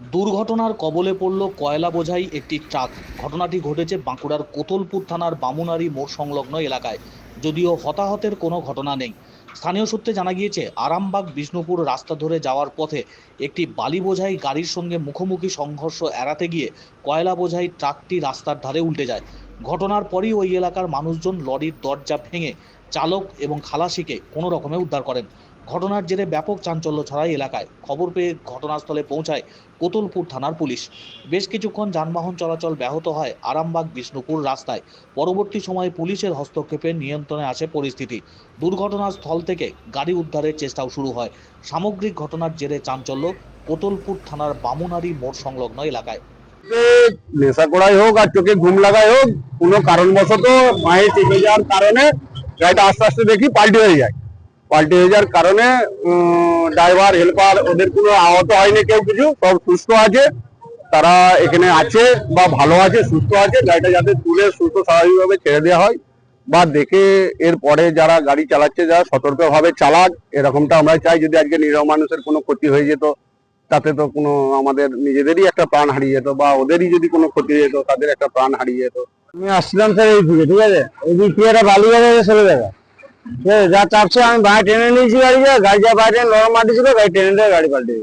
দুর্ঘটনার কবলে পড়ল কয়লা বোঝাই একটি ট্রাক। ঘটনাটি ঘটেছে বাঁকুড়ার কোতলপুর থানার বামুনারি মোড় সংলগ্ন এলাকায়। যদিও হতাহতের কোনো ঘটনা নেই। স্থানীয় সূত্রে জানা গিয়েছে, আরামবাগ, বিষ্ণুপুর রাস্তা ধরে যাওয়ার পথে একটি বালি বোঝাই গাড়ির সঙ্গে মুখোমুখি সংঘর্ষ এড়াতে গিয়ে কয়লা বোঝাই ট্রাকটি রাস্তার ধারে উল্টে যায়। ঘটনার পরই ওই এলাকার মানুষজন লরির দরজা ভেঙে চালক এবং খালাসিকে কোনো রকমে উদ্ধার করেন। ঘটনার জেরে ব্যাপক চাঞ্চল্য ছড়ায় এলাকায়। খবর পেয়ে ঘটনাস্থলে পৌঁছায় কোতলপুর থানার পুলিশ। বেশ কিছুক্ষণ যানবাহন চলাচল ব্যাহত হয় আরামবাগ বিষ্ণুপুর রাস্তায়। পরবর্তী সময়ে পুলিশের হস্তক্ষেপে নিয়ন্ত্রণে আসে পরিস্থিতি। দুর্ঘটনার স্থল থেকে গাড়ি উদ্ধারের চেষ্টাও শুরু হয়। সামগ্রিক ঘটনার জেরে চাঞ্চল্য কোতলপুর থানার বামুনারি মোড় সংলগ্ন এলাকায়। নেশা করাই হোক আর চোখে ঘুম লাগাই হোক, কোনো কারণবশত মায়ে চেপে যাওয়ার কারণে গাড়িটা আস্তে আস্তে দেখি পাল্টে হয়ে যায়। পাল্টে হয়ে যাওয়ার কারণে ড্রাইভার, হেল্পার ওদের কোনো আহত হয়নি কেউ কিছু, সব সুস্থ আছে। তারা এখানে আছে বা ভালো আছে, সুস্থ আছে। গাড়িটা যাতে তুলে সুস্থ, স্বাভাবিকভাবে ছেড়ে দেওয়া হয় বা দেখে এর পরে যারা গাড়ি চালাচ্ছে, যারা সতর্কভাবে চালাক, এরকমটা আমরা চাই। যদি আজকে নিরহ মানুষের কোনো ক্ষতি হয়ে যেত, তাতে তো কোনো আমাদের নিজেদেরই একটা প্রাণ হারিয়ে যেত বা ওদেরই যদি কোনো ক্ষতি হয়ে যেত, তাদের একটা প্রাণ হারিয়ে যেত। আমি আসছিলাম স্যার এই দিকে, ঠিক আছে? এই দিক থেকে একটা বালি চলে যাবে। যা চাপছে আমি বাইরে টেনে নিয়েছি গাড়িটা গাড়ি যা বাইরে নরম মাটি ছিল, গাড়ি টেনে গাড়ি পাল্টে